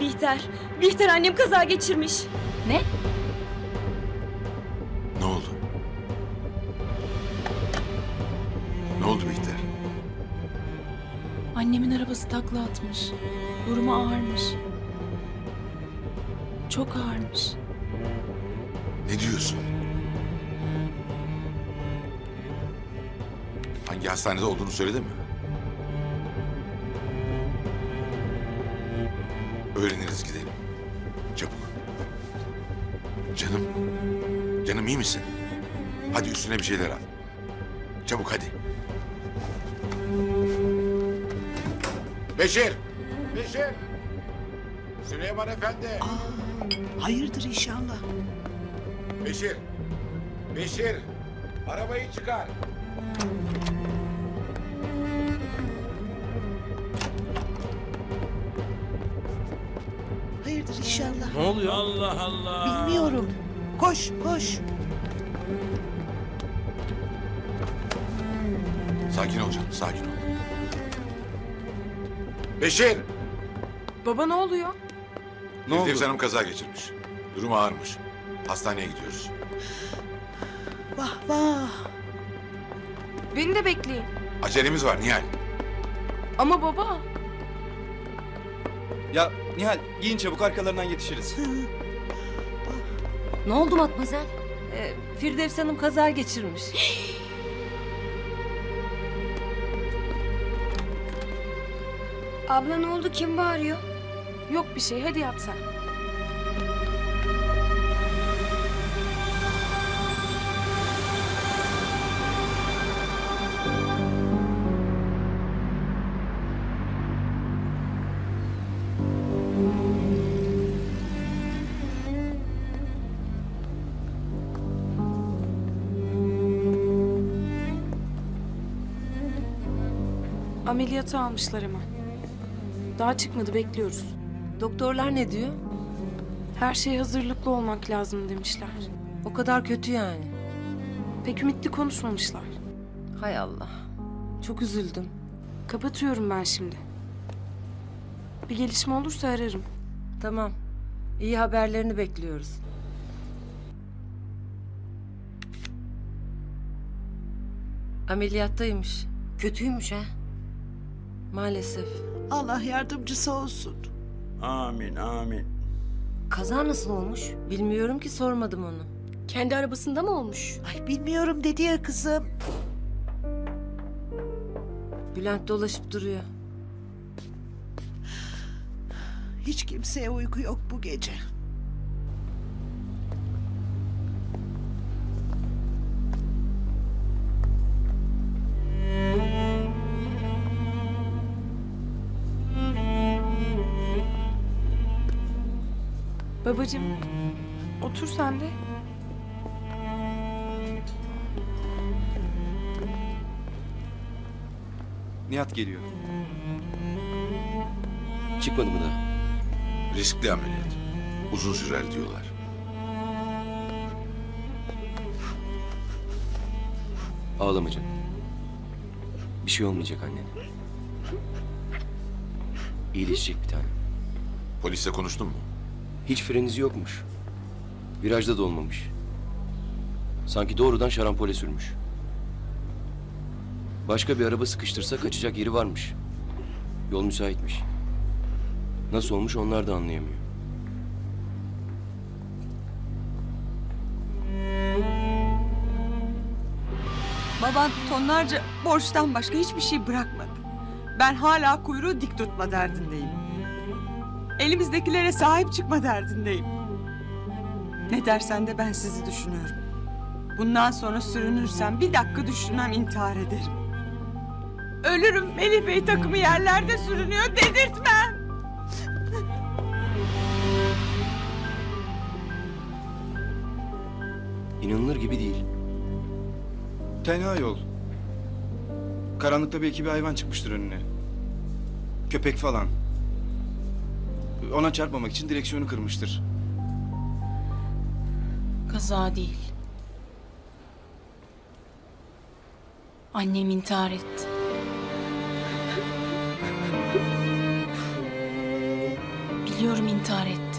Bihter, Bihter annem kaza geçirmiş. Ne? Ne oldu? Ne oldu Bihter? Annemin arabası takla atmış. Durumu ağırmış. Çok ağırmış. Ne diyorsun? Hangi hastanede olduğunu söyledi mi? Öğreniriz gidelim. Çabuk. Canım. Canım iyi misin? Hadi üstüne bir şeyler al. Çabuk hadi. Beşir! Beşir! Süleyman Efendi! Hayırdır inşallah. Beşir! Beşir! Arabayı çıkar! Hayırdır inşallah. Ne oluyor? Allah Allah. Bilmiyorum. Koş koş. Sakin ol canım, sakin ol. Beşir! Baba ne oluyor? Ne oldu? Firdevs Hanım kaza geçirmiş. Durum ağırmış. Hastaneye gidiyoruz. Vah vah. Beni de bekleyin. Acelemiz var Nihal. Ama baba. Nihal giyin çabuk arkalarından yetişiriz. Ne oldu Matmazel? Ee, Firdevs Hanım kaza geçirmiş. Abla ne oldu? Kim bağırıyor? Yok bir şey hadi yat sen. Ameliyatı almışlar hemen. Daha çıkmadı bekliyoruz. Doktorlar ne diyor? Her şeye hazırlıklı olmak lazım demişler. O kadar kötü yani. Pek ümitli konuşmamışlar. Hay Allah. Çok üzüldüm. Kapatıyorum ben şimdi. Bir gelişme olursa ararım. Tamam. İyi haberlerini bekliyoruz. Ameliyattaymış. Kötüymüş ha. Maalesef. Allah yardımcısı olsun. Amin amin. Kaza nasıl olmuş? Bilmiyorum ki sormadım onu. Kendi arabasında mı olmuş? Ay bilmiyorum dedi ya kızım. Bülent dolaşıp duruyor. Hiç kimseye uyku yok bu gece. Babacığım otur sen de. Nihat geliyor. Çıkmadı mı daha? Riskli ameliyat. Uzun sürer diyorlar. Ağlama canım. Bir şey olmayacak annene. İyileşecek bir tane. Polisle konuştun mu? Hiç freniz yokmuş. Virajda da olmamış. Sanki doğrudan şarampole sürmüş. Başka bir araba sıkıştırsa kaçacak yeri varmış. Yol müsaitmiş. Nasıl olmuş onlar da anlayamıyor. Baban tonlarca borçtan başka hiçbir şey bırakmadı. Ben hala kuyruğu dik tutma derdindeyim. Elimizdekilere sahip çıkma derdindeyim. Ne dersen de ben sizi düşünüyorum. Bundan sonra sürünürsem bir dakika düşünmem intihar ederim. Ölürüm Melih Bey takımı yerlerde sürünüyor dedirtmem. İnanılır gibi değil. Tenha yol. Karanlıkta belki bir hayvan çıkmıştır önüne. Köpek falan. Ona çarpmamak için direksiyonu kırmıştır. Kaza değil. Annem intihar etti. Biliyorum. İntihar etti.